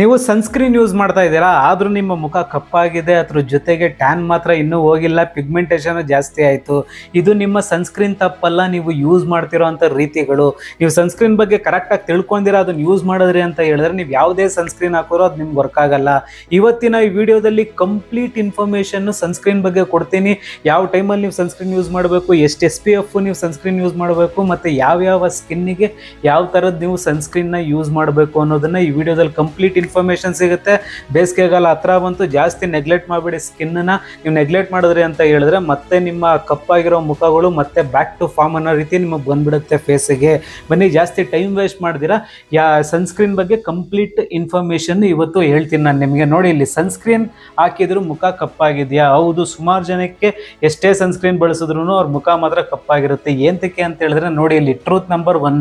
ನೀವು sunscreen use ಮಾಡ್ತಾ ಇದ್ದೀರಾ? ಆದರೂ ನಿಮ್ಮ ಮುಖ ಕಪ್ಪಾಗಿದೆ, ಅದ್ರ ಜೊತೆಗೆ ಟ್ಯಾನ್ ಮಾತ್ರ ಇನ್ನೂ ಹೋಗಿಲ್ಲ ಪಿಗ್ಮೆಂಟೇಷನ್ ಜಾಸ್ತಿ ಆಯಿತು. ಇದು ನಿಮ್ಮ ಸನ್ಸ್ಕ್ರೀನ್ ತಪ್ಪಲ್ಲ, ನೀವು ಯೂಸ್ ಮಾಡ್ತಿರೋ ಅಂಥ ರೀತಿಗಳು. ನೀವು ಸನ್ಸ್ಕ್ರೀನ್ ಬಗ್ಗೆ ಕರೆಕ್ಟಾಗಿ ತಿಳ್ಕೊಂಡಿರ, ಅದನ್ನು ಯೂಸ್ ಮಾಡಿದ್ರಿ ಅಂತ ಹೇಳಿದ್ರೆ ನೀವು ಯಾವುದೇ ಸನ್ಸ್ಕ್ರೀನ್ ಹಾಕೋರೋ ಅದು ನಿಮ್ಗೆ ವರ್ಕ್ ಆಗಲ್ಲ. ಇವತ್ತಿನ ಈ ವಿಡಿಯೋದಲ್ಲಿ ಕಂಪ್ಲೀಟ್ ಇನ್ಫಾರ್ಮೇಷನ್ನು ಸನ್ಸ್ಕ್ರೀನ್ ಬಗ್ಗೆ ಕೊಡ್ತೀನಿ. ಯಾವ ಟೈಮಲ್ಲಿ ನೀವು ಸನ್ಸ್ಕ್ರೀನ್ ಯೂಸ್ ಮಾಡಬೇಕು, ಎಷ್ಟು ಎಸ್ ಪಿ ಎಫ್ ನೀವು ಸನ್ಸ್ಕ್ರೀನ್ ಯೂಸ್ ಮಾಡಬೇಕು, ಮತ್ತು ಯಾವ್ಯಾವ ಸ್ಕಿನ್ನಿಗೆ ಯಾವ ಥರದ್ದು ನೀವು ಸನ್ಸ್ಕ್ರೀನ್ನ ಯೂಸ್ ಮಾಡಬೇಕು ಅನ್ನೋದನ್ನ ಈ ವಿಡಿಯೋದಲ್ಲಿ ಕಂಪ್ಲೀಟ್ ಇನ್ಫಾರ್ಮೇಷನ್ ಸಿಗುತ್ತೆ. ಬೇಸಿಗೆಗಾಲ ಹತ್ರ ಬಂತು, ಜಾಸ್ತಿ ನೆಗ್ಲೆಕ್ಟ್ ಮಾಡಬೇಡಿ ಸ್ಕಿನ್ನ ನೀವು ನೆಗ್ಲೆಕ್ಟ್ ಮಾಡಿದ್ರಿ ಅಂತ ಹೇಳಿದ್ರೆ ಮತ್ತೆ ನಿಮ್ಮ ಕಪ್ಪಾಗಿರೋ ಮುಖಗಳು ಮತ್ತೆ ಬ್ಯಾಕ್ ಟು ಫಾರ್ಮ್ ಅನ್ನೋ ರೀತಿ ನಿಮಗೆ ಬಂದ್ಬಿಡುತ್ತೆ ಫೇಸಿಗೆ ಬನ್ನಿ, ಜಾಸ್ತಿ ಟೈಮ್ ವೇಸ್ಟ್ ಮಾಡ್ದಿರಾ. ಯಾ ಸನ್ಸ್ಕ್ರೀನ್ ಬಗ್ಗೆ ಕಂಪ್ಲೀಟ್ ಇನ್ಫಾರ್ಮೇಷನ್ ಇವತ್ತು ಹೇಳ್ತೀನಿ ನಾನು ನಿಮಗೆ. ನೋಡಿ ಇಲ್ಲಿ ಸನ್ಸ್ಕ್ರೀನ್ ಹಾಕಿದ್ರು ಮುಖ ಕಪ್ಪಾಗಿದೆಯಾ? ಹೌದು, ಸುಮಾರು ಜನಕ್ಕೆ ಎಷ್ಟೇ ಸನ್ಸ್ಕ್ರೀನ್ ಬಳಸಿದ್ರು ಅವ್ರ ಮುಖ ಮಾತ್ರ ಕಪ್ಪಾಗಿರುತ್ತೆ. ಏಂತಕ್ಕೆ ಅಂತ ಹೇಳಿದ್ರೆ ನೋಡಿ ಇಲ್ಲಿ ಟ್ರೂತ್ ನಂಬರ್ ಒನ್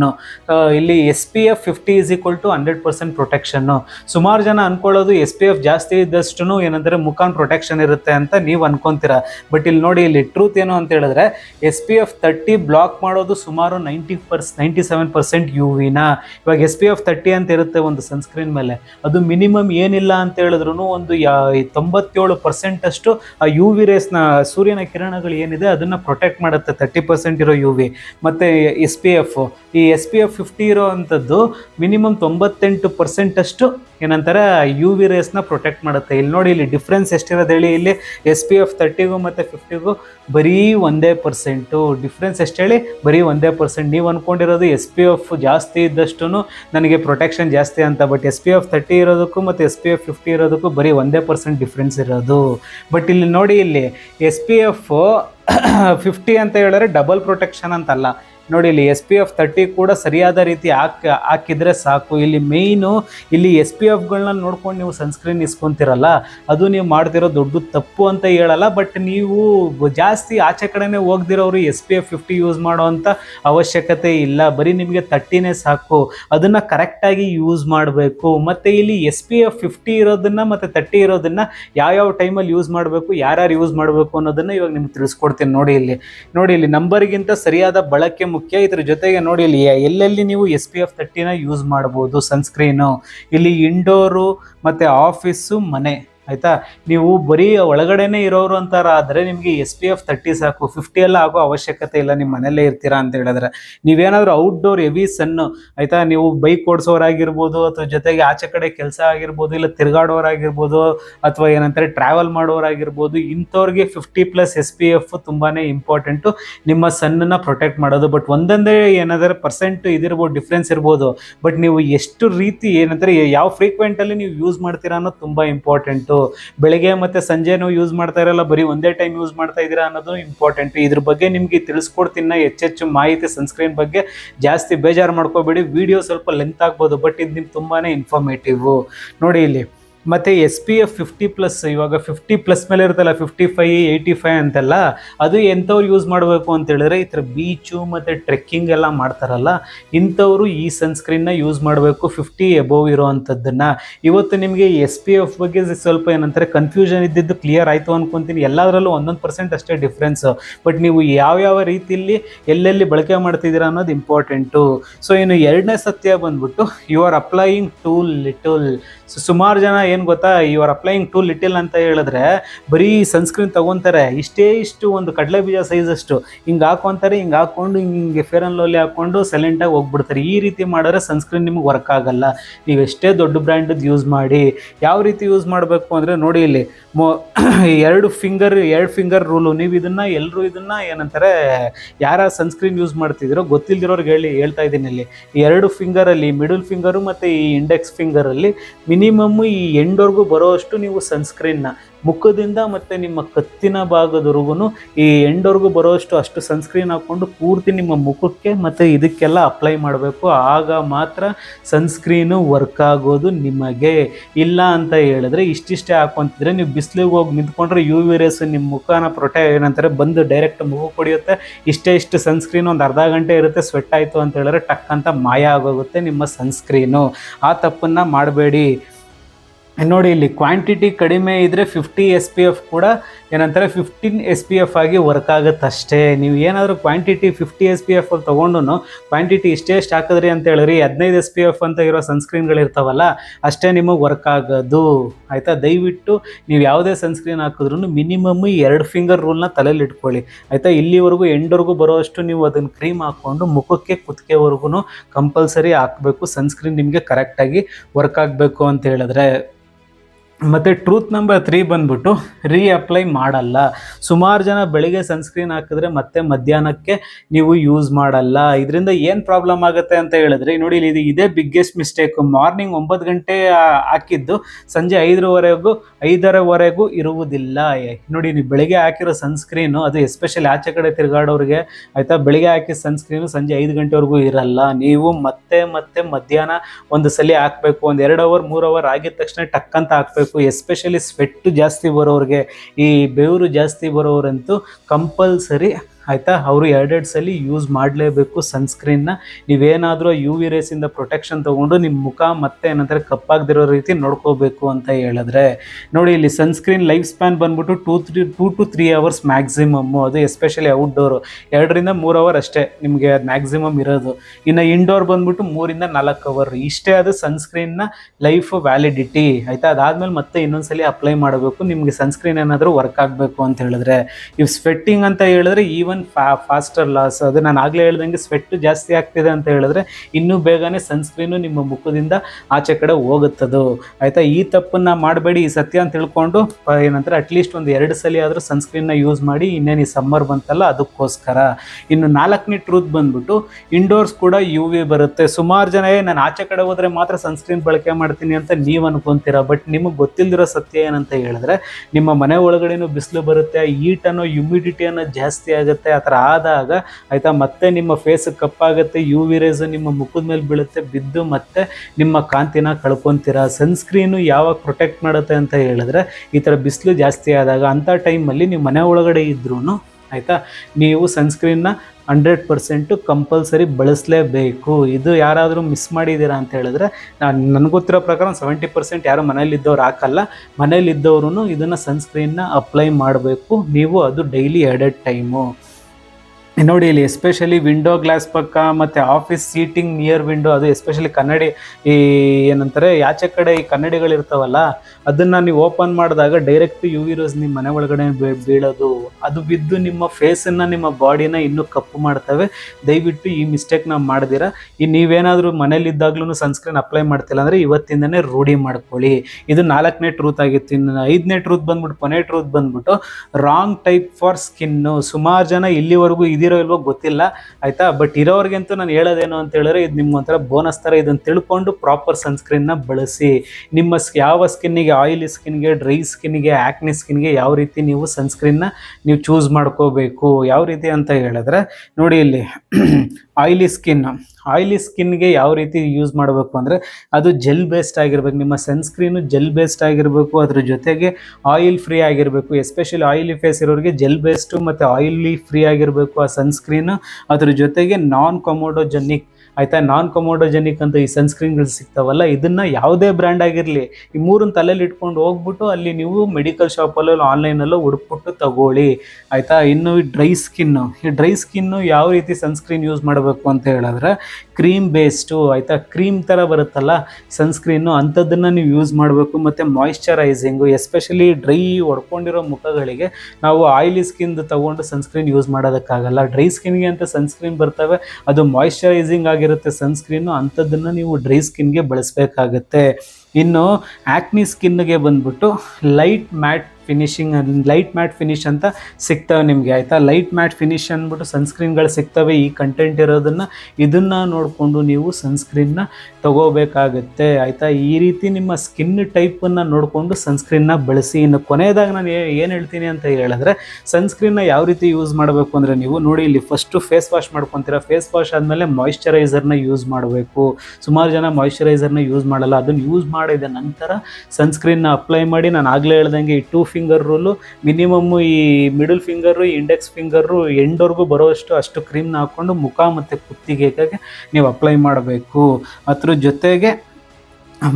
ಇಲ್ಲಿ S P F fifty is equal to hundred percent ಪ್ರೊಟೆಕ್ಷನ್ನು ಸುಮಾರು ಜನ ಅನ್ಕೊಳ್ಳೋದು ಎಸ್ ಪಿ ಎಫ್ ಜಾಸ್ತಿ ಇದ್ದಷ್ಟು ಏನಂದರೆ ಮುಖಾನ್ ಪ್ರೊಟೆಕ್ಷನ್ ಇರುತ್ತೆ ಅಂತ ನೀವು ಅನ್ಕೊಂತೀರಾ. ಬಟ್ ಇಲ್ಲಿ ನೋಡಿ, ಇಲ್ಲಿ ಟ್ರೂತ್ ಏನು ಅಂತ ಹೇಳಿದ್ರೆ S P F thirty block ಮಾಡೋದು ಸುಮಾರು ninety purse ninety seven percent U ವಿನ ಇವಾಗ ಎಸ್ ಪಿ ಎಫ್ ತರ್ಟಿ ಅಂತ ಇರುತ್ತೆ ಒಂದು ಸನ್ಸ್ಕ್ರೀನ್ ಮೇಲೆ. ಅದು ಮಿನಿಮಮ್ ಏನಿಲ್ಲ ಅಂತ ಹೇಳಿದ್ರು ಒಂದು ಯಾ ತೊಂಬತ್ತೇಳು ಪರ್ಸೆಂಟ್ ಅಷ್ಟು ಆ ಯು ವಿ ರೇಸ್ನ ಸೂರ್ಯನ ಕಿರಣಗಳು ಏನಿದೆ, ಅದನ್ನು ಪ್ರೊಟೆಕ್ಟ್ ಮಾಡುತ್ತೆ. ತರ್ಟಿ ಪರ್ಸೆಂಟ್ ಇರೋ ಯು ವಿ ಮತ್ತು ಎಸ್ ಪಿ ಎಫ್ ಈ ಎಸ್ ಪಿ ಎಫ್ ಫಿಫ್ಟಿ ಇರೋ ಅಂಥದ್ದು ಮಿನಿಮಮ್ ತೊಂಬತ್ತೆಂಟು ಪರ್ಸೆಂಟ್ ಅಷ್ಟು ಏನಂತಾರೆ ಯು ವಿ ರೇಸ್ನ ಪ್ರೊಟೆಕ್ಟ್ ಮಾಡುತ್ತೆ. ಇಲ್ಲಿ ನೋಡಿ, ಇಲ್ಲಿ ಡಿಫ್ರೆನ್ಸ್ ಎಷ್ಟಿರೋದು ಹೇಳಿ. ಇಲ್ಲಿ ಎಸ್ ಪಿ ಎಫ್ ತರ್ಟಿಗೂ ಮತ್ತು ಫಿಫ್ಟಿಗೂ ಬರೀ ಒಂದೇ ಪರ್ಸೆಂಟು ಡಿಫ್ರೆನ್ಸ್ ಎಷ್ಟು ಹೇಳಿ? ಬರೀ ಒಂದೇ ಪರ್ಸೆಂಟ್ ನೀವು ಅಂದ್ಕೊಂಡಿರೋದು ಎಸ್ ಪಿ ಎಫ್ ಜಾಸ್ತಿ ಇದ್ದಷ್ಟು ನನಗೆ ಪ್ರೊಟೆಕ್ಷನ್ ಜಾಸ್ತಿ ಅಂತ. But S P F thirty ಇರೋದಕ್ಕೂ ಮತ್ತು ಎಸ್ ಪಿ ಎಫ್ ಫಿಫ್ಟಿ ಇರೋದಕ್ಕೂ ಬರೀ ಒಂದೇ ಪರ್ಸೆಂಟ್ ಡಿಫ್ರೆನ್ಸ್ ಇರೋದು. ಬಟ್ ಇಲ್ಲಿ ನೋಡಿ, ಇಲ್ಲಿ ಎಸ್ ಪಿ ಎಫ್ ಫಿಫ್ಟಿ ಅಂತ ಹೇಳಿದ್ರೆ ಡಬಲ್ ಪ್ರೊಟೆಕ್ಷನ್ ಅಂತಲ್ಲ. ನೋಡಿ, ಇಲ್ಲಿ ಎಸ್ ಪಿ ಎಫ್ ತರ್ಟಿ ಕೂಡ ಸರಿಯಾದ ರೀತಿ ಹಾಕ್, ಹಾಕಿದ್ರೆ ಸಾಕು. ಇಲ್ಲಿ ಮೇಯ್ನು ಇಲ್ಲಿ ಎಸ್ ಪಿ ಎಫ್ಗಳನ್ನ ನೋಡ್ಕೊಂಡು ನೀವು ಸನ್ಸ್ಕ್ರೀನ್ ಇಸ್ಕೊತಿರಲ್ಲ, ಅದು ನೀವು ಮಾಡ್ತಿರೋ ದೊಡ್ಡ ತಪ್ಪು ಅಂತ ಹೇಳಲ್ಲ ಬಟ್ ನೀವು ಜಾಸ್ತಿ ಆಚೆ ಕಡೆನೇ ಹೋಗ್ದಿರೋರು S P F fifty use ಮಾಡೋ ಅಂಥ ಅವಶ್ಯಕತೆ ಇಲ್ಲ. ಬರೀ ನಿಮಗೆ ತರ್ಟಿನೇ ಸಾಕು. ಅದನ್ನು ಕರೆಕ್ಟಾಗಿ ಯೂಸ್ ಮಾಡಬೇಕು. ಮತ್ತು ಇಲ್ಲಿ ಎಸ್ ಪಿ ಎಫ್ ಫಿಫ್ಟಿ ಇರೋದನ್ನು ಮತ್ತು ತರ್ಟಿ ಇರೋದನ್ನು ಯಾವ್ಯಾವ ಟೈಮಲ್ಲಿ ಯೂಸ್ ಮಾಡಬೇಕು, ಯಾರ್ಯಾರು ಯೂಸ್ ಮಾಡಬೇಕು ಅನ್ನೋದನ್ನು ಇವಾಗ ನಿಮ್ಗೆ ತಿಳಿಸ್ಕೊಡ್ತೀನಿ ನೋಡಿ ಇಲ್ಲಿ. ನೋಡಿ, ಇಲ್ಲಿ ನಂಬರ್ಗಿಂತ ಸರಿಯಾದ ಬಳಕೆ ಮುಖ್ಯ ಇದ್ರ ಜೊತೆಗೆ ನೋಡಿ ಇಲ್ಲಿ, ಎಲ್ಲೆಲ್ಲಿ ನೀವು ಎಸ್ ಪಿ ಎಫ್ ತರ್ಟಿನ ಯೂಸ್ ಮಾಡ್ಬೋದು ಸನ್ಸ್ಕ್ರೀನು ಇಲ್ಲಿ ಇಂಡೋರು ಮತ್ತು ಆಫೀಸು ಮನೆ. ಆಯಿತಾ? ನೀವು ಬರೀ ಒಳಗಡೆನೇ ಇರೋರು ಅಂತಾರ ಆದರೆ ನಿಮಗೆ ಎಸ್ ಪಿ ಎಫ್ ತರ್ಟಿ ಸಾಕು ಫಿಫ್ಟಿ ಎಲ್ಲ ಆಗೋ ಅವಶ್ಯಕತೆ ಇಲ್ಲ ನಿಮ್ಮ ಮನೆಯಲ್ಲೇ ಇರ್ತೀರಾ ಅಂತ ಹೇಳಿದ್ರೆ. ನೀವೇನಾದರೂ ಔಟ್ಡೋರ್ ಹೆವಿ ಸನ್ನು ಆಯಿತಾ? ನೀವು ಬೈಕ್ ಓಡಿಸೋರಾಗಿರ್ಬೋದು ಅಥವಾ ಜೊತೆಗೆ ಆಚೆ ಕಡೆ ಕೆಲಸ ಆಗಿರ್ಬೋದು, ಇಲ್ಲ ತಿರ್ಗಾಡೋರಾಗಿರ್ಬೋದು ಅಥವಾ ಏನಂತಾರೆ ಟ್ರಾವೆಲ್ ಮಾಡೋರಾಗಿರ್ಬೋದು, ಇಂಥವ್ರಿಗೆ fifty plus S P F ತುಂಬಾ ಇಂಪಾರ್ಟೆಂಟು ನಿಮ್ಮ ಸನ್ನನ್ನು ಪ್ರೊಟೆಕ್ಟ್ ಮಾಡೋದು. ಬಟ್ ಒಂದೊಂದೇ ಏನಾದರೆ ಪರ್ಸೆಂಟ್ ಇದಿರ್ಬೋದು ಡಿಫ್ರೆನ್ಸ್ ಇರ್ಬೋದು. ಬಟ್ ನೀವು ಎಷ್ಟು ರೀತಿ ಏನಂತಾರೆ, ಯಾವ ಫ್ರೀಕ್ವೆಂಟಲ್ಲಿ ನೀವು ಯೂಸ್ ಮಾಡ್ತೀರಾ ಅನ್ನೋದು ತುಂಬ ಇಂಪಾರ್ಟೆಂಟು ಬೆಳಗ್ಗೆ ಮತ್ತೆ ಸಂಜೆನೂ ಯೂಸ್ ಮಾಡ್ತಾ ಇರಲ್ಲ, ಬರೀ ಒಂದೇ ಟೈಮ್ ಯೂಸ್ ಮಾಡ್ತಾ ಇದ್ದೀರಾ ಅನ್ನೋದು ಇಂಪಾರ್ಟೆಂಟ್ ಇದ್ರ ಬಗ್ಗೆ ನಿಮಗೆ ತಿಳಿಸ್ಕೊಡ್ತೀನಿ ಹೆಚ್ಚೆಚ್ಚು ಮಾಹಿತಿ ಸನ್ಸ್ಕ್ರೀನ್ ಬಗ್ಗೆ. ಜಾಸ್ತಿ ಬೇಜಾರು ಮಾಡ್ಕೋಬೇಡಿ ವಿಡಿಯೋ ಸ್ವಲ್ಪ ಲೆಂತ್ ಆಗ್ಬೋದು ಬಟ್ ಇದು ನಿಮ್ಗೆ ತುಂಬಾ ಇನ್ಫಾರ್ಮೇಟಿವ್ ನೋಡಿ ಇಲ್ಲಿ. ಮತ್ತು S P F fifty plus ಇವಾಗ ಫಿಫ್ಟಿ ಪ್ಲಸ್ ಮೇಲೆ ಇರುತ್ತಲ್ಲ ಫಿಫ್ಟಿ ಫೈ ಏಯ್ಟಿ ಫೈ ಅಂತೆಲ್ಲ, ಅದು ಎಂಥವ್ರು ಯೂಸ್ ಮಾಡಬೇಕು ಅಂತ ಹೇಳಿದ್ರೆ ಈ ಥರ ಬೀಚು ಮತ್ತು ಟ್ರೆಕ್ಕಿಂಗ್ ಎಲ್ಲ ಮಾಡ್ತಾರಲ್ಲ, ಇಂಥವರು ಈ ಸನ್ಸ್ಕ್ರೀನ್ನ ಯೂಸ್ ಮಾಡಬೇಕು ಫಿಫ್ಟಿ ಎಬೋವ್ ಇರೋ ಅಂಥದ್ದನ್ನು. ಇವತ್ತು ನಿಮಗೆ ಎಸ್ ಪಿ ಎಫ್ ಬಗ್ಗೆ ಸ್ವಲ್ಪ ಏನಂತಾರೆ ಕನ್ಫ್ಯೂಷನ್ ಇದ್ದಿದ್ದು ಕ್ಲಿಯರ್ ಆಯಿತು ಅಂದ್ಕೊಂತೀನಿ ಎಲ್ಲದರಲ್ಲೂ ಒಂದೊಂದು ಪರ್ಸೆಂಟ್ ಅಷ್ಟೇ ಡಿಫ್ರೆನ್ಸು ಬಟ್ ನೀವು ಯಾವ್ಯಾವ ರೀತಿಯಲ್ಲಿ ಎಲ್ಲೆಲ್ಲಿ ಬಳಕೆ ಮಾಡ್ತಿದ್ದೀರಾ ಅನ್ನೋದು ಇಂಪಾರ್ಟೆಂಟು ಸೊ ಇನ್ನು ಎರಡನೇ ಸತ್ಯ ಬಂದ್ಬಿಟ್ಟು you are applying too little so ಸುಮಾರು ಜನ ಏನು ಗೊತ್ತಾ you are applying too little ಅಂತ ಹೇಳಿದ್ರೆ, ಬರೀ ಸನ್ಸ್ಕ್ರೀನ್ ತಗೊಂತಾರೆ. ಇಷ್ಟೇ ಇಷ್ಟು ಒಂದು ಕಡಲೆ ಬೀಜ ಸೈಜ್ ಅಷ್ಟು. ಹಿಂಗೆ ಹಾಕೊಂತಾರೆ, ಹಿಂಗೆ ಹಾಕೊಂಡು, ಹಿಂಗೆ ಫೇರ್ ಆ್ಯಂಡ್ ಲವ್ಲಿ ಹಾಕೊಂಡು ಸೈಲೆಂಟಾಗಿ ಹೋಗ್ಬಿಡ್ತಾರೆ. ಈ ರೀತಿ ಮಾಡಿದ್ರೆ ಸನ್ಸ್ಕ್ರೀನ್ ನಿಮ್ಗೆ ವರ್ಕ್ ಆಗಲ್ಲ. ನೀವು ಎಷ್ಟೇ ದೊಡ್ಡ ಬ್ರ್ಯಾಂಡದ್ದು ಯೂಸ್ ಮಾಡಿ, ಯಾವ ರೀತಿ ಯೂಸ್ ಮಾಡಬೇಕು ಅಂದರೆ ನೋಡಿ ಇಲ್ಲಿ, ಮೊ, ಎರಡು ಫಿಂಗರ್ ಎರಡು ಫಿಂಗರ್ ರೂಲು ನೀವು ಇದನ್ನು ಎಲ್ಲರೂ ಇದನ್ನು ಏನಂತಾರೆ, ಯಾರ ಸನ್ಸ್ಕ್ರೀನ್ ಯೂಸ್ ಮಾಡ್ತಿದ್ದೀರೋ, ಗೊತ್ತಿಲ್ದಿರೋರ್ಗೆ ಹೇಳಿ, ಹೇಳ್ತಾ ಇದ್ದೀನಿ ಇಲ್ಲಿ. ಎರಡು ಫಿಂಗರಲ್ಲಿ ಮಿಡಲ್ ಫಿಂಗರು ಮತ್ತು ಈ ಇಂಡೆಕ್ಸ್ ಫಿಂಗರಲ್ಲಿ ಮಿನಿಮಮ್ ಈ ಎಂಡ್ವರೆಗೂ ಬರೋಷ್ಟು ನೀವು ಸನ್ಸ್ಕ್ರೀನ್ನ, ಮುಖದಿಂದ ಮತ್ತು ನಿಮ್ಮ ಕತ್ತಿನ ಭಾಗದವರೆಗೂ ಈ ಎಂಡೋರ್ಗೂ ಬರೋಷ್ಟು ಅಷ್ಟು ಸನ್ಸ್ಕ್ರೀನ್ ಹಾಕ್ಕೊಂಡು ಪೂರ್ತಿ ನಿಮ್ಮ ಮುಖಕ್ಕೆ ಮತ್ತು ಇದಕ್ಕೆಲ್ಲ ಅಪ್ಲೈ ಮಾಡಬೇಕು. ಆಗ ಮಾತ್ರ ಸನ್ಸ್ಕ್ರೀನು ವರ್ಕ್ ಆಗೋದು ನಿಮಗೆ. ಇಲ್ಲ ಅಂತ ಹೇಳಿದ್ರೆ ಇಷ್ಟಿಷ್ಟೇ ಹಾಕೊಂತಿದ್ರೆ ನೀವು ಬಿಸಿಲಿಗೆ ಹೋಗಿ ನಿಂತ್ಕೊಂಡ್ರೆ ಯು ವಿ ರೇಸ್ ನಿಮ್ಮ ಮುಖನ ಪ್ರೊಟೆ ಏನಂತಾರೆ, ಬಂದು ಡೈರೆಕ್ಟ್ ಮುಖ ಕೊಡಿಯುತ್ತೆ. ಇಷ್ಟೇ ಇಷ್ಟು ಸನ್ಸ್ಕ್ರೀನ್ ಒಂದು ಅರ್ಧ ಗಂಟೆ ಇರುತ್ತೆ ಸ್ವೆಟ್ ಆಯಿತು ಅಂತ ಹೇಳಿದ್ರೆ ಟಕ್ ಅಂತ ಮಾಯ ಆಗೋಗುತ್ತೆ ನಿಮ್ಮ ಸನ್ಸ್ಕ್ರೀನು. ಆ ತಪ್ಪನ್ನು ಮಾಡಬೇಡಿ. ನೋಡಿ ಇಲ್ಲಿ ಕ್ವಾಂಟಿಟಿ ಕಡಿಮೆ ಇದ್ದರೆ ಫಿಫ್ಟಿ ಎಸ್ ಪಿ ಎಫ್ ಕೂಡ ಏನಂತಾರೆ ಫಿಫ್ಟೀನ್ ಎಸ್ ಪಿ ಎಫ್ ಆಗಿ ವರ್ಕ್ ಆಗುತ್ತೆ ಅಷ್ಟೇ ನೀವು ಏನಾದರೂ quantity fifty S P F ಅಲ್ಲಿ ತೊಗೊಂಡು ಕ್ವಾಂಟಿಟಿ ಇಷ್ಟೇ ಎಷ್ಟು ಹಾಕಿದ್ರಿ ಅಂತ ಹೇಳಿರಿ, ಹದಿನೈದು ಎಸ್ ಪಿ ಎಫ್ ಅಂತ ಇರೋ ಸನ್ಸ್ಕ್ರೀನ್ಗಳಿರ್ತಾವಲ್ಲ ಅಷ್ಟೇ ನಿಮಗೆ ವರ್ಕ್ ಆಗೋದು. ಆಯಿತಾ? ದಯವಿಟ್ಟು ನೀವು ಯಾವುದೇ ಸನ್ಸ್ಕ್ರೀನ್ ಹಾಕಿದ್ರು ಮಿನಿಮಮ್ ಎರಡು ಫಿಂಗರ್ ರೂಲ್ನ ತಲೆಯಲ್ಲಿ ಇಟ್ಕೊಳ್ಳಿ. ಆಯಿತಾ? ಇಲ್ಲಿವರೆಗೂ ಎಂಡ್ವರೆಗೂ ಬರೋಷ್ಟು ನೀವು ಅದನ್ನು ಕ್ರೀಮ್ ಹಾಕ್ಕೊಂಡು ಮುಖಕ್ಕೆ ಕುತ್ತಿಗೆವರೆಗೂ ಕಂಪಲ್ಸರಿ ಹಾಕಬೇಕು ಸನ್ಸ್ಕ್ರೀನ್ ನಿಮಗೆ ಕರೆಕ್ಟಾಗಿ ವರ್ಕ್ ಆಗಬೇಕು ಅಂತ ಹೇಳಿದ್ರೆ. ಮತ್ತು ಟ್ರೂತ್ ನಂಬರ್ ತ್ರೀ ಬಂದ್ಬಿಟ್ಟು ರೀ ಅಪ್ಲೈ ಮಾಡಲ್ಲ. ಸುಮಾರು ಜನ ಬೆಳಿಗ್ಗೆ ಸನ್ಸ್ಕ್ರೀನ್ ಹಾಕಿದ್ರೆ ಮತ್ತೆ ಮಧ್ಯಾಹ್ನಕ್ಕೆ ನೀವು ಯೂಸ್ ಮಾಡಲ್ಲ. ಇದರಿಂದ ಏನು ಪ್ರಾಬ್ಲಮ್ ಆಗುತ್ತೆ ಅಂತ ಹೇಳಿದ್ರೆ, ನೋಡಿ ಇಲ್ಲಿ ಇದು ಇದೇ ಬಿಗ್ಗೆಸ್ಟ್ ಮಿಸ್ಟೇಕ್ ಮಾರ್ನಿಂಗ್ ಒಂಬತ್ತು ಗಂಟೆ ಹಾಕಿದ್ದು, ಸಂಜೆ ಐದರವರೆಗೂ ಐದರವರೆಗೂ ಇರುವುದಿಲ್ಲ. ನೋಡಿ ನೀವು ಬೆಳಿಗ್ಗೆ ಹಾಕಿರೋ ಸನ್ಸ್ಕ್ರೀನು ಅದು ಎಸ್ಪೆಷಲಿ ಆಚೆ ಕಡೆ ತಿರುಗಾಡೋರಿಗೆ, ಆಯಿತಾ? ಬೆಳಿಗ್ಗೆ ಹಾಕಿದ ಸನ್ಸ್ಕ್ರೀನು ಸಂಜೆ ಐದು ಗಂಟೆವರೆಗೂ ಇರಲ್ಲ. ನೀವು ಮತ್ತೆ ಮತ್ತೆ ಮಧ್ಯಾಹ್ನ ಒಂದು ಸಲ ಹಾಕಬೇಕು. ಒಂದು ಎರಡು ಅವರ್ ಮೂರು ಅವರ್ ಆಗಿದ ತಕ್ಷಣ ಟಕ್ ಅಂತ ಹಾಕಬೇಕು. ಎಸ್ಪೆಷಲಿ ಸ್ವೆಟ್ಟು ಜಾಸ್ತಿ ಬರೋರಿಗೆ ಈ ಬೆವರು ಜಾಸ್ತಿ ಬರೋರಂತೂ ಕಂಪಲ್ಸರಿ ಆಯಿತಾ? ಅವರು ಎರಡೆರಡು ಸಲ ಯೂಸ್ ಮಾಡಲೇಬೇಕು ಸನ್ಸ್ಕ್ರೀನ್ನ ನೀವೇನಾದರೂ ಯು ವಿ ರೇಸಿಂದ ಪ್ರೊಟೆಕ್ಷನ್ ತೊಗೊಂಡು ನಿಮ್ಮ ಮುಖ ಮತ್ತೆ ಏನಂತಾರೆ ಕಪ್ಪಾಗದಿರೋ ರೀತಿ ನೋಡ್ಕೋಬೇಕು ಅಂತ ಹೇಳಿದ್ರೆ. ನೋಡಿ, ಇಲ್ಲಿ ಸನ್ಸ್ಕ್ರೀನ್ ಲೈಫ್ ಸ್ಪ್ಯಾನ್ ಬಂದ್ಬಿಟ್ಟು two three two to three hours maximum ಅದು ಎಸ್ಪೆಷಲಿ ಔಟ್ಡೋರು ಎರಡರಿಂದ ಮೂರು ಅವರ್ ಅಷ್ಟೇ ನಿಮಗೆ ಮ್ಯಾಕ್ಸಿಮಮ್ ಇರೋದು. ಇನ್ನು ಇಂಡೋರ್ ಬಂದ್ಬಿಟ್ಟು ಮೂರಿಂದ ನಾಲ್ಕು ಅವರ್ ಇಷ್ಟೇ ಅದು ಸನ್ಸ್ಕ್ರೀನ್ನ ಲೈಫ್ ವ್ಯಾಲಿಡಿಟಿ ಆಯಿತಾ? ಅದಾದಮೇಲೆ ಮತ್ತೆ ಇನ್ನೊಂದ್ಸಲಿ ಅಪ್ಲೈ ಮಾಡಬೇಕು. ನಿಮಗೆ ಸನ್ಸ್ಕ್ರೀನ್ ಏನಾದರೂ ವರ್ಕ್ ಆಗಬೇಕು ಅಂತ ಹೇಳಿದ್ರೆ. ಇವು ಸ್ವೆಟ್ಟಿಂಗ್ ಅಂತ ಹೇಳಿದ್ರೆ ಈವನ್ ಫಾ ಫಾಸ್ಟರ್ ಲಾಸ್ ಅದು ನಾನು ಆಗಲೇ ಹೇಳ್ದಂಗೆ ಸ್ವೆಟ್ ಜಾಸ್ತಿ ಆಗ್ತಿದೆ ಅಂತ ಹೇಳಿದ್ರೆ ಇನ್ನೂ ಬೇಗನೆ ಸನ್ಸ್ಕ್ರೀನು ನಿಮ್ಮ ಮುಖದಿಂದ ಆಚೆ ಕಡೆ ಹೋಗುತ್ತದು. ಆಯಿತಾ? ಈ ತಪ್ಪನ್ನು ಮಾಡಬೇಡಿ. ಈ ಸತ್ಯ ಅಂತ ತಿಳ್ಕೊಂಡು ಏನಂತಾರೆ ಅಟ್ಲೀಸ್ಟ್ ಒಂದು ಎರಡು ಸಲ ಆದರೂ ಸನ್ಸ್ಕ್ರೀನ್ನ ಯೂಸ್ ಮಾಡಿ ಇನ್ನೇನು ಈ ಸಮ್ಮರ್ ಬಂತಲ್ಲ ಅದಕ್ಕೋಸ್ಕರ. ಇನ್ನು ನಾಲ್ಕನೇ ಟ್ರೂತ್ ಬಂದ್ಬಿಟ್ಟು ಇಂಡೋರ್ಸ್ ಕೂಡ ಯು ವಿ ಬರುತ್ತೆ. ಸುಮಾರು ಜನ "ಏ, ನಾನು ಆಚೆ ಕಡೆ ಹೋದರೆ ಮಾತ್ರ ಸನ್ಸ್ಕ್ರೀನ್ ಬಳಕೆ ಮಾಡ್ತೀನಿ ಅಂತ ನೀವು ಅನ್ಕೊಂತೀರಾ? ಬಟ್ ನಿಮಗೆ ಗೊತ್ತಿಲ್ದಿರೋ ಸತ್ಯ ಏನಂತ ಹೇಳಿದ್ರೆ ನಿಮ್ಮ ಮನೆ ಒಳಗಡೆನೂ ಬಿಸಿಲು ಬರುತ್ತೆ ಈಟ್ ಅನ್ನೋ ಹ್ಯುಮಿಡಿಟಿ ಅನ್ನೋ ಜಾಸ್ತಿ ಆಗುತ್ತೆ. ಆ ಥರ ಆದಾಗ ಆಯಿತಾ, ಮತ್ತೆ ನಿಮ್ಮ ಫೇಸ್ ಕಪ್ಪಾಗುತ್ತೆ ಯು ವಿ ರೇಸ್ ನಿಮ್ಮ ಮುಖದ ಮೇಲೆ ಬೀಳುತ್ತೆ, ಬಿದ್ದು ಮತ್ತೆ ನಿಮ್ಮ ಕಾಂತಿನ ಕಳ್ಕೊತೀರಾ? ಸನ್ಸ್ಕ್ರೀನು ಯಾವಾಗ ಪ್ರೊಟೆಕ್ಟ್ ಮಾಡುತ್ತೆ ಅಂತ ಹೇಳಿದ್ರೆ ಈ ಥರ ಬಿಸಿಲು ಜಾಸ್ತಿ ಆದಾಗ ಅಂಥ ಟೈಮಲ್ಲಿ ನೀವು ಮನೆ ಒಳಗಡೆ ಇದ್ರೂ ಆಯಿತಾ, ನೀವು ಸನ್ಸ್ಕ್ರೀನ್ನ ಹಂಡ್ರೆಡ್ ಪರ್ಸೆಂಟು ಕಂಪಲ್ಸರಿ ಬಳಸಲೇಬೇಕು. ಇದು ಯಾರಾದರೂ ಮಿಸ್ ಮಾಡಿದ್ದೀರಾ ಅಂತ ಹೇಳಿದ್ರೆ ನಾನು ನನಗೊತ್ತಿರೋ ಗೊತ್ತಿರೋ ಪ್ರಕಾರ ಸೆವೆಂಟಿ ಪರ್ಸೆಂಟ್ ಯಾರು ಮನೇಲಿದ್ದವ್ರು ಹಾಕಲ್ಲ. ಮನೇಲಿದ್ದವ್ರು ಇದನ್ನು ಸನ್ಸ್ಕ್ರೀನ್ನ ಅಪ್ಲೈ ಮಾಡಬೇಕು. ನೀವು ಅದು ಡೈಲಿ ಎರಡೆಡ್ ಟೈಮು ನೋಡಿ ಇಲ್ಲಿ ಎಸ್ಪೆಷಲಿ ವಿಂಡೋ ಗ್ಲಾಸ್ ಪಕ್ಕ ಮತ್ತು ಆಫೀಸ್ ಸೀಟಿಂಗ್ ನಿಯರ್ ವಿಂಡೋ ಅದು ಎಸ್ಪೆಷಲಿ ಕನ್ನಡಿ, ಈ ಏನಂತಾರೆ ಆಚೆ ಕಡೆ ಈ ಕನ್ನಡಿಗಳಿರ್ತಾವಲ್ಲ ಅದನ್ನು ನೀವು ಓಪನ್ ಮಾಡಿದಾಗ ಡೈರೆಕ್ಟ್ ಯು ವಿ ರೋಸ್ ನಿಮ್ಮ ಮನೆ ಒಳಗಡೆ ಬೀಳೋದು, ಅದು ಬಿದ್ದು ನಿಮ್ಮ ಫೇಸನ್ನು ನಿಮ್ಮ ಬಾಡಿನ ಇನ್ನೂ ಕಪ್ಪು ಮಾಡ್ತವೆ. ದಯವಿಟ್ಟು ಈ ಮಿಸ್ಟೇಕ್ ನಾವು ಮಾಡ್ದಿರ. ಈ ನೀವೇನಾದರೂ ಮನೇಲಿದ್ದಾಗ್ಲೂ ಸನ್ಸ್ಕ್ರೀನ್ ಅಪ್ಲೈ ಮಾಡ್ತಿಲ್ಲ ಅಂದರೆ ಇವತ್ತಿಂದನೇ ರೂಢಿ ಮಾಡ್ಕೊಳ್ಳಿ. ಇದು ನಾಲ್ಕನೇ ಟ್ರೂತ್ ಆಗಿತ್ತು. ಇನ್ನು ಐದನೇ ಟ್ರೂತ್ ಬಂದ್ಬಿಟ್ಟು, ಕೊನೆ ಟ್ರೂತ್ ಬಂದ್ಬಿಟ್ಟು ರಾಂಗ್ ಟೈಪ್ ಫಾರ್ ಸ್ಕಿನ್ನು ಸುಮಾರು ಜನ ಇಲ್ಲಿವರೆಗೂ ಇದಿರೋ ಇಲ್ವೋ ಗೊತ್ತಿಲ್ಲ, ಆಯಿತಾ? ಬಟ್ ಇರೋರಿಗಂತೂ ನಾನು ಹೇಳೋದೇನು ಅಂತ ಹೇಳಿದ್ರೆ, ಇದು ನಿಮ್ಮ ಒಂಥರ ಬೋನಸ್ ಥರ ಇದನ್ನು ತಿಳ್ಕೊಂಡು ಪ್ರಾಪರ್ ಸನ್ಸ್ಕ್ರೀನ್ನ ಬಳಸಿ. ನಿಮ್ಮ ಯಾವ ಸ್ಕಿನ್ನಿಗೆ ಆಯಿಲಿ ಸ್ಕಿನ್ಗೆ ಡ್ರೈ ಸ್ಕಿನ್ಗೆ ಆ್ಯಕ್ನಿ ಸ್ಕಿನ್ಗೆ ಯಾವ ರೀತಿ ನೀವು ಸನ್ಸ್ಕ್ರೀನ್ನ ನೀವು ಚೂಸ್ ಮಾಡ್ಕೋಬೇಕು, ಯಾವ ರೀತಿ ಅಂತ ಹೇಳಿದ್ರೆ, ನೋಡಿ ಇಲ್ಲಿ ಆಯಿಲಿ ಸ್ಕಿನ್ ಆಯಿಲಿ ಸ್ಕಿನ್ಗೆ ಯಾವ ರೀತಿ ಯೂಸ್ ಮಾಡಬೇಕು ಅಂದರೆ, ಅದು ಜೆಲ್ ಬೇಸ್ಡ್ ಆಗಿರಬೇಕು. ನಿಮ್ಮ ಸನ್ಸ್ಕ್ರೀನು ಜೆಲ್ ಬೇಸ್ಡ್ ಆಗಿರಬೇಕು, ಅದ್ರ ಜೊತೆಗೆ ಆಯಿಲ್ ಫ್ರೀ ಆಗಿರಬೇಕು. ಎಸ್ಪೆಷಲಿ ಆಯಿಲಿ ಫೇಸ್ ಇರೋರಿಗೆ ಜೆಲ್ ಬೇಸ್ಡು ಮತ್ತು ಆಯಿಲಿ ಫ್ರೀ ಆಗಿರಬೇಕು ಆ ಸನ್ಸ್ಕ್ರೀನು ಅದ್ರ ಜೊತೆಗೆ ನಾನ್ ಕೊಮೋಡೋಜೆನಿಕ್ ಆಯಿತಾ? ನಾನ್ ಕೊಮೋಡೋಜೆನಿಕ್ ಅಂತ ಈ ಸನ್ಸ್ಕ್ರೀನ್ಗಳು ಸಿಗ್ತಾವಲ್ಲ, ಇದನ್ನು ಯಾವುದೇ ಬ್ರ್ಯಾಂಡ್ ಆಗಿರಲಿ, ಈ ಮೂರನ್ನ ತಲೆಯಲ್ಲಿ ಇಟ್ಕೊಂಡು ಹೋಗ್ಬಿಟ್ಟು ಅಲ್ಲಿ ನೀವು ಮೆಡಿಕಲ್ ಶಾಪಲ್ಲೂ ಆನ್ಲೈನಲ್ಲೂ ಹುಡುಕ್ಬಿಟ್ಟು ತಗೊಳ್ಳಿ. ಆಯಿತಾ? ಇನ್ನು ಈ ಡ್ರೈ ಸ್ಕಿನ್ನು ಈ ಡ್ರೈ ಸ್ಕಿನ್ನು ಯಾವ ರೀತಿ ಸನ್ಸ್ಕ್ರೀನ್ ಯೂಸ್ ಮಾಡಬೇಕು ಅಂತ ಹೇಳಿದ್ರೆ ಕ್ರೀಮ್ ಬೇಸ್ಡು ಆಯಿತಾ? ಕ್ರೀಮ್ ಥರ ಬರುತ್ತಲ್ಲ ಸನ್ಸ್ಕ್ರೀನು ಅಂಥದ್ದನ್ನು ನೀವು ಯೂಸ್ ಮಾಡಬೇಕು, ಮತ್ತು ಮಾಯಿಶ್ಚರೈಸಿಂಗು ಎಸ್ಪೆಷಲಿ ಡ್ರೈ ಹೊಡ್ಕೊಂಡಿರೋ ಮುಖಗಳಿಗೆ ನಾವು ಆಯಿಲಿ ಸ್ಕಿನ್ದು ತಗೊಂಡು ಸನ್ಸ್ಕ್ರೀನ್ ಯೂಸ್ ಮಾಡೋದಕ್ಕಾಗಲ್ಲ. ಡ್ರೈ ಸ್ಕಿನ್ಗೆ ಅಂತ ಸನ್ಸ್ಕ್ರೀನ್ ಬರ್ತವೆ, ಅದು ಮಾಯಿಶ್ಚರೈಸಿಂಗ್ ಆಗಿರುತ್ತೆ ಸನ್ಸ್ಕ್ರೀನು ಅಂಥದ್ದನ್ನು ನೀವು ಡ್ರೈ ಸ್ಕಿನ್ಗೆ ಬಳಸಬೇಕಾಗತ್ತೆ. ಇನ್ನು ಆ್ಯಕ್ನಿ ಸ್ಕಿನ್ಗೆ ಬಂದ್ಬಿಟ್ಟು light matte finishing light matte finish ಅಂತ ಸಿಗ್ತವೆ ನಿಮಗೆ, ಆಯಿತಾ? ಲೈಟ್ ಮ್ಯಾಟ್ ಫಿನಿಶ್ ಅಂದ್ಬಿಟ್ಟು ಸನ್ಸ್ಕ್ರೀನ್ಗಳು ಸಿಗ್ತವೆ, ಈ ಕಂಟೆಂಟ್ ಇರೋದನ್ನು ಇದನ್ನು ನೋಡಿಕೊಂಡು ನೀವು ಸನ್ಸ್ಕ್ರೀನ್ನ ತಗೋಬೇಕಾಗುತ್ತೆ, ಆಯಿತಾ? ಈ ರೀತಿ ನಿಮ್ಮ ಸ್ಕಿನ್ ಟೈಪನ್ನು ನೋಡಿಕೊಂಡು ಸನ್ಸ್ಕ್ರೀನ್ನ ಬಳಸಿ. ಇನ್ನು ಕೊನೆಯದಾಗಿ ನಾನು ಏನು ಹೇಳ್ತೀನಿ ಅಂತ ಹೇಳಿದ್ರೆ ಸನ್ಸ್ಕ್ರೀನ್ನ ಯಾವ ರೀತಿ ಯೂಸ್ ಮಾಡಬೇಕು ಅಂದರೆ ನೀವು ನೋಡಿ, ಇಲ್ಲಿ ಫಸ್ಟು ಫೇಸ್ ವಾಶ್ ಮಾಡ್ಕೊತೀರಾ? ಫೇಸ್ ವಾಶ್ ಆದಮೇಲೆ ಮಾಯಿಶ್ಚರೈಸರ್ನ ಯೂಸ್ ಮಾಡಬೇಕು. ಸುಮಾರು ಜನ ಮಾಯಿಶ್ಚರೈಸರ್ನ ಯೂಸ್ ಮಾಡಲ್ಲ. ಅದನ್ನು ಯೂಸ್ ಮಾಡಿದ ನಂತರ ಸನ್ಸ್ಕ್ರೀನ್ನ ಅಪ್ಲೈ ಮಾಡಿ, ನಾನು ಆಗಲೇ ಹೇಳ್ದಂಗೆ ಈ ಫಿಂಗರ್ ರೂಲು ಮಿನಿಮಮ್ಮು ಈ ಮಿಡಲ್ ಫಿಂಗರು ಇಂಡೆಕ್ಸ್ ಫಿಂಗರು ಎಂಡ್ವರೆಗೂ ಬರೋಷ್ಟು ಅಷ್ಟು ಕ್ರೀಮ್ನ ಹಾಕ್ಕೊಂಡು ಮುಖ ಮತ್ತು ಕುತ್ತಿಗೆಗೆ ನೀವು ಅಪ್ಲೈ ಮಾಡಬೇಕು. ಅದ್ರ ಜೊತೆಗೆ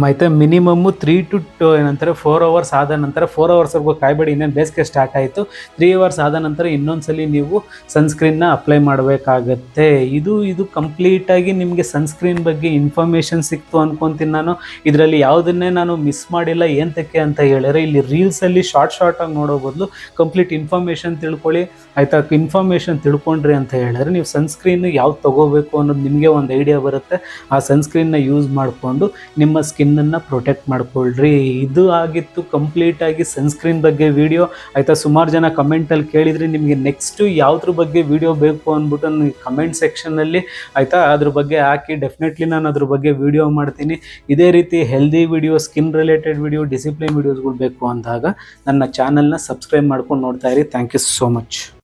ಮತ್ತೆ ಮಿನಿಮಮ್ಮು ತ್ರೀ ಟು ಟು ಏನಂತಾರೆ ಫೋರ್ ಅವರ್ಸ್ ಆದ ನಂತರ ಫೋರ್ ಅವರ್ಸ್ವರೆಗೂ ಕಾಯ್ಬೇಡಿ, ಇನ್ನೇನು ಬೇಸಿಗೆ ಸ್ಟಾರ್ಟ್ ಆಯಿತು. ತ್ರೀ ಅವರ್ಸ್ ಆದ ನಂತರ ಇನ್ನೊಂದ್ಸಲಿ ನೀವು ಸನ್ಸ್ಕ್ರೀನ್ನ ಅಪ್ಲೈ ಮಾಡಬೇಕಾಗತ್ತೆ. ಇದು ಇದು ಕಂಪ್ಲೀಟಾಗಿ ನಿಮಗೆ ಸನ್ಸ್ಕ್ರೀನ್ ಬಗ್ಗೆ ಇನ್ಫಾರ್ಮೇಷನ್ ಸಿಕ್ತು ಅನ್ಕೊಂತೀನಿ ನಾನು. ಇದರಲ್ಲಿ ಯಾವುದನ್ನೇ ನಾನು ಮಿಸ್ ಮಾಡಿಲ್ಲ ಏಂತಕ್ಕೆ ಅಂತ ಹೇಳಿದ್ರೆ ಇಲ್ಲಿ ರೀಲ್ಸಲ್ಲಿ ಶಾರ್ಟ್ ಶಾರ್ಟಾಗಿ ನೋಡೋ ಬದಲು ಕಂಪ್ಲೀಟ್ ಇನ್ಫಾರ್ಮೇಷನ್ ತಿಳ್ಕೊಳ್ಳಿ. ಆಯಿತಾ ಇನ್ಫಾರ್ಮೇಷನ್ ತಿಳ್ಕೊಂಡ್ರಿ ಅಂತ ಹೇಳಿದ್ರೆ ನೀವು ಸನ್ಸ್ಕ್ರೀನ್ ಯಾವ್ದು ತಗೋಬೇಕು ಅನ್ನೋದು ನಿಮಗೆ ಒಂದು ಐಡಿಯಾ ಬರುತ್ತೆ. ಆ ಸನ್ಸ್ಕ್ರೀನ್ನ ಯೂಸ್ ಮಾಡಿಕೊಂಡು ನಿಮ್ಮ ಸ್ಕಿನ್ನನ್ನು ಪ್ರೊಟೆಕ್ಟ್ ಮಾಡ್ಕೊಳ್ರಿ. ಇದು ಆಗಿತ್ತು ಕಂಪ್ಲೀಟಾಗಿ ಸನ್ಸ್ಕ್ರೀನ್ ಬಗ್ಗೆ ವಿಡಿಯೋ ಆಯಿತಾ, ಸುಮಾರು ಜನ ಕಮೆಂಟಲ್ಲಿ ಕೇಳಿದ್ರೆ ನಿಮಗೆ ನೆಕ್ಸ್ಟು ಯಾವುದ್ರ ಬಗ್ಗೆ ವಿಡಿಯೋ ಬೇಕು ಅಂದ್ಬಿಟ್ಟು ನನಗೆ ಕಮೆಂಟ್ ಸೆಕ್ಷನಲ್ಲಿ ಆಯಿತಾ, ಅದ್ರ ಬಗ್ಗೆ ಹಾಕಿ ಡೆಫಿನೆಟ್ಲಿ ನಾನು ಅದ್ರ ಬಗ್ಗೆ ವಿಡಿಯೋ ಮಾಡ್ತೀನಿ. ಇದೇ ರೀತಿ healthy video skin related video discipline ವಿಡಿಯೋಸ್ಗಳು ಬೇಕು ಅಂದಾಗ ನನ್ನ ಚಾನಲ್ನ ಸಬ್ಸ್ಕ್ರೈಬ್ ಮಾಡ್ಕೊಂಡು ನೋಡ್ತಾ ಇರಿ. Thank you so much